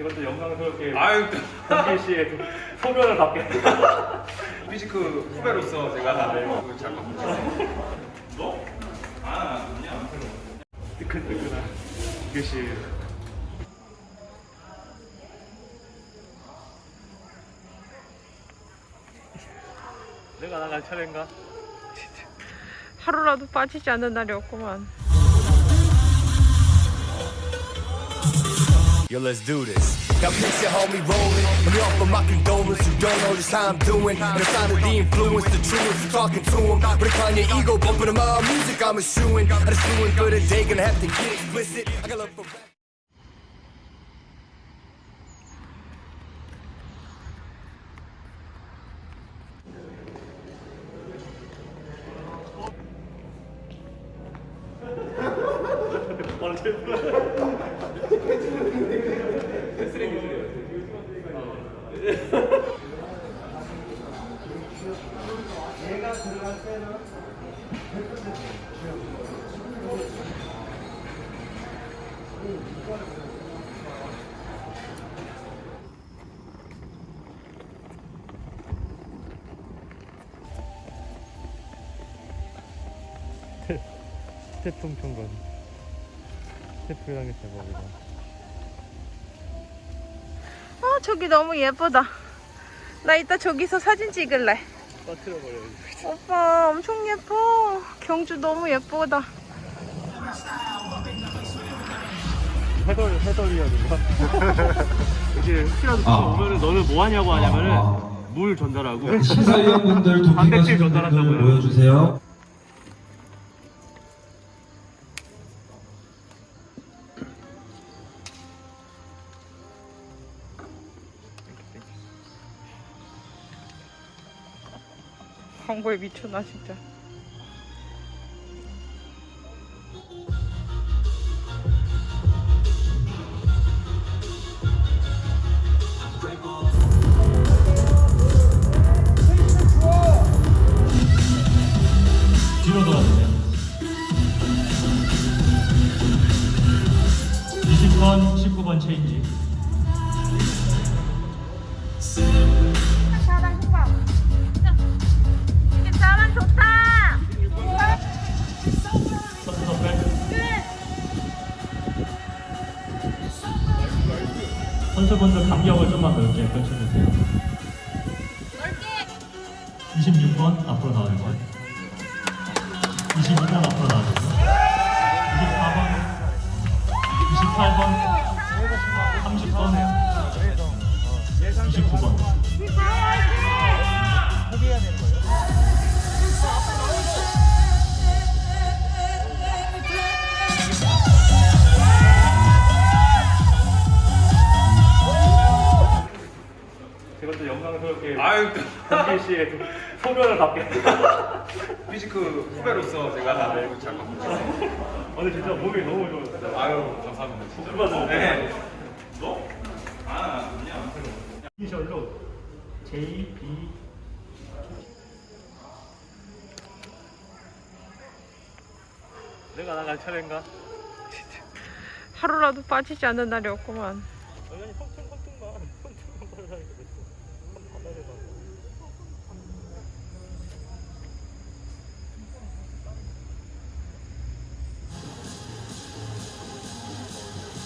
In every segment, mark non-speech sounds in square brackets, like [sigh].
제가 또 영광스럽게 아유 동길 씨의 소변을 받게 피지크 후배로서 제가 그 잠깐 너? 아 그냥. 뜨끈뜨끈한 동길 씨. 내가 나갈 차례인가? 하루라도 빠지지 않는 날이 없구만. Yo, let's do this. Now picture homie rolling. Me offer my condolence. You don't know just how I'm doing. And it's not of the influence, the truest. I'm talking to him. Kind your ego bumping to my music. I'm eschewing. I just doing for the day. Gonna have to get explicit. I got love for rap. [laughs] 태풍 평건. 태풍이랑의 대박이다. 아 저기 너무 예쁘다. 나 이따 저기서 사진 찍을래. 빠뜨려버려야지 오빠 엄청 예뻐. 경주 너무 예쁘다. 해덜 해덜이야는가? [laughs] 이제 혹시라도 아. 오면은 너는 뭐 하냐고 하냐면은 아. 물 전달하고 심사위원분들 [laughs] 단백질 도핑하시는 분들 전달한다고요. 모여주세요. 광고에 미쳐나 진짜. 선수분들 간격을 좀만 넓게 펼쳐주세요. 26번 앞으로 나와주세요. 22번 앞으로 나와주세요. 24번, 28번, 30번, 29번. 제가 또 씨의 소변을 받게 [laughs] 피지크 후배로서 제가 그 잠깐 오늘 진짜 몸이 너무 좋았어요 아유 감사합니다 진짜 수고하셨어요. 네. 너? 아 그냥 이셜로 J, B, 내가 나갈 차례인가? 하루라도 빠지지 않는 날이 없구만. 당연히 성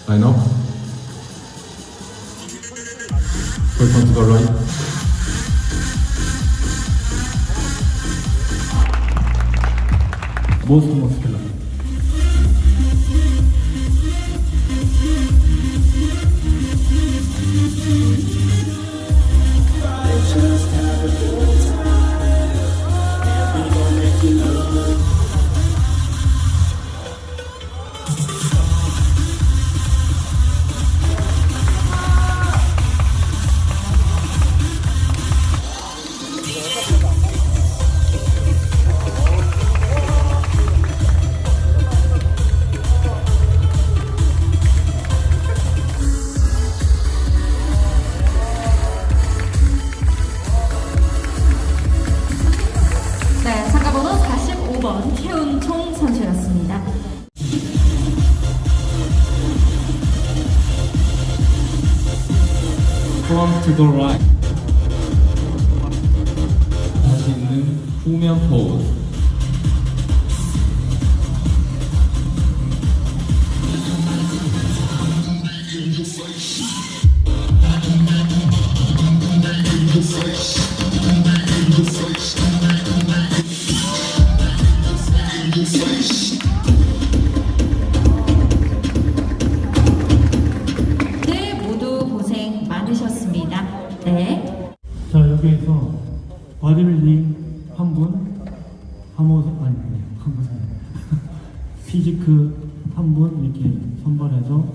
Line up. First one to the right. Most muscular. From to the right. 다시 있는 후면 포즈. 바디빌딩 한 분, 하모사 아니 하모사 [laughs] 피지크 한 분 이렇게 선발해서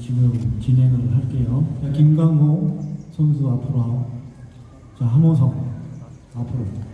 지금 진행을 할게요. 자, 김강호 선수 앞으로 하고, 자 하모성 앞으로.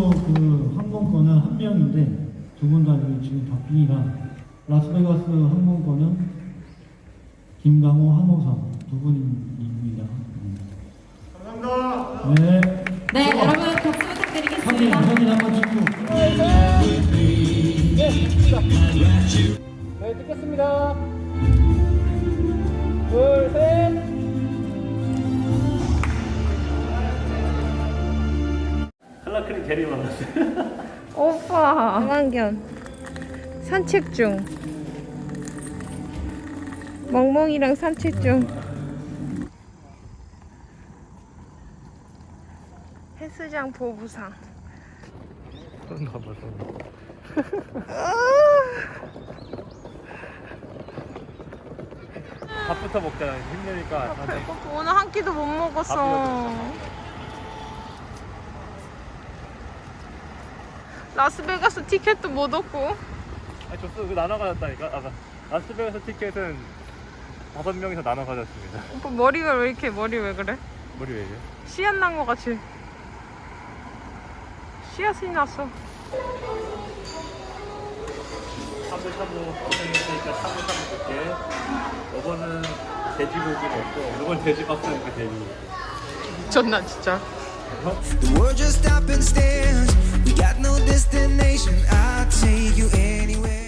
그 항공권은 한 명인데 두 분 다 지금 다 빈이라 라스베가스 항공권은 김강호 한호상 두 분입니다 감사합니다 네 네, 여러분 박수 사진 부탁드리겠습니다. 사진 한번 찍고 네, 찍겠습니다. 둘, 셋. 제리 만났어요. [laughs] 오빠. 강환견. 산책 중. 멍멍이랑 산책 중. 헬스장 보부상. 손 봐봐, 손. 밥부터 먹자. 힘드니까. 다들. 오늘 한 끼도 못 먹었어. 라스베가스 티켓도 못 얻고. 아니, 줬어. 그 나눠 가졌다니까. 아, 라스베가스 티켓은 다섯 명이서 나눠 가졌습니다. 오빠 머리가 왜 이렇게 머리 왜 그래? 머리 왜 이래? 씨앗 난 거 같이. 씨앗이 났어. 샤브샤브 고생했으니까 샤브샤브 줄게. 이거는 돼지고기 먹고, 이건 돼지 박스니까 돼지. 미쳤나 진짜. The world just stop and stare We got no destination, I'll take you anywhere.